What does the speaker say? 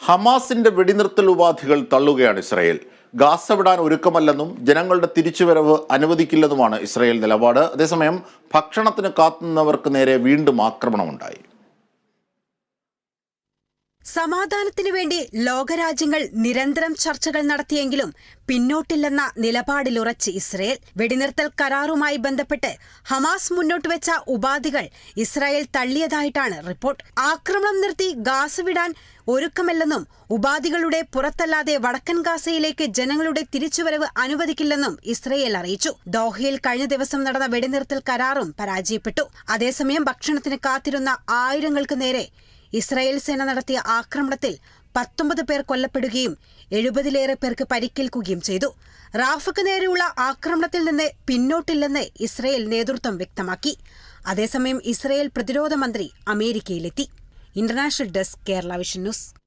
ഹമാസിന്റെ വെടിനിർത്തൽ ഉപാധികൾ തള്ളുകയാണ് ഇസ്രായേൽ. ഗാസ വിടാൻ ഒരുക്കമല്ലെന്നും ജനങ്ങളുടെ തിരിച്ചുവരവ് അനുവദിക്കില്ലെന്നുമാണ് ഇസ്രായേൽ നിലപാട്. അതേസമയം ഭക്ഷണത്തിന് കാത്തുനിന്നവർക്ക് നേരെ വീണ്ടും ആക്രമണമുണ്ടായി. സമാധാനത്തിനു വേണ്ടി ലോകരാജ്യങ്ങൾ നിരന്തരം ചർച്ചകൾ നടത്തിയെങ്കിലും പിന്നോട്ടില്ലെന്ന നിലപാടിലുറച്ച് ഇസ്രയേൽ വെടിനിർത്തൽ കരാറുമായി ബന്ധപ്പെട്ട് ഹമാസ് മുന്നോട്ട് വെച്ച ഉപാധികൾ ഇസ്രായേൽ തള്ളിയതായിട്ടാണ് റിപ്പോർട്ട്. ആക്രമണം നിർത്തി ഗാസ് വിടാൻ ഒരുക്കമല്ലെന്നും ഉപാധികളുടെ പുറത്തല്ലാതെ വടക്കൻ ഗാസയിലേക്ക് ജനങ്ങളുടെ തിരിച്ചുവരവ് അനുവദിക്കില്ലെന്നും ഇസ്രയേൽ അറിയിച്ചു. ദോഹയിൽ കഴിഞ്ഞ ദിവസം നടന്ന വെടിനിർത്തൽ കരാറും പരാജയപ്പെട്ടു. അതേസമയം ഭക്ഷണത്തിന് കാത്തിരുന്ന ആയിരങ്ങൾക്ക് നേരെ ഇസ്രായേൽ സേന നടത്തിയ ആക്രമണത്തിൽ പത്തൊമ്പത് പേർ കൊല്ലപ്പെടുകയും എഴുപതിലേറെ പേർക്ക് പരിക്കേൽക്കുകയും ചെയ്തു. റാഫക്ക് നേരെയുള്ള ആക്രമണത്തിൽ നിന്ന് പിന്നോട്ടില്ലെന്ന് ഇസ്രായേൽ നേതൃത്വം വ്യക്തമാക്കി. അതേസമയം ഇസ്രായേൽ പ്രതിരോധ മന്ത്രി അമേരിക്കയിലെത്തി. International desk Kerala vision news.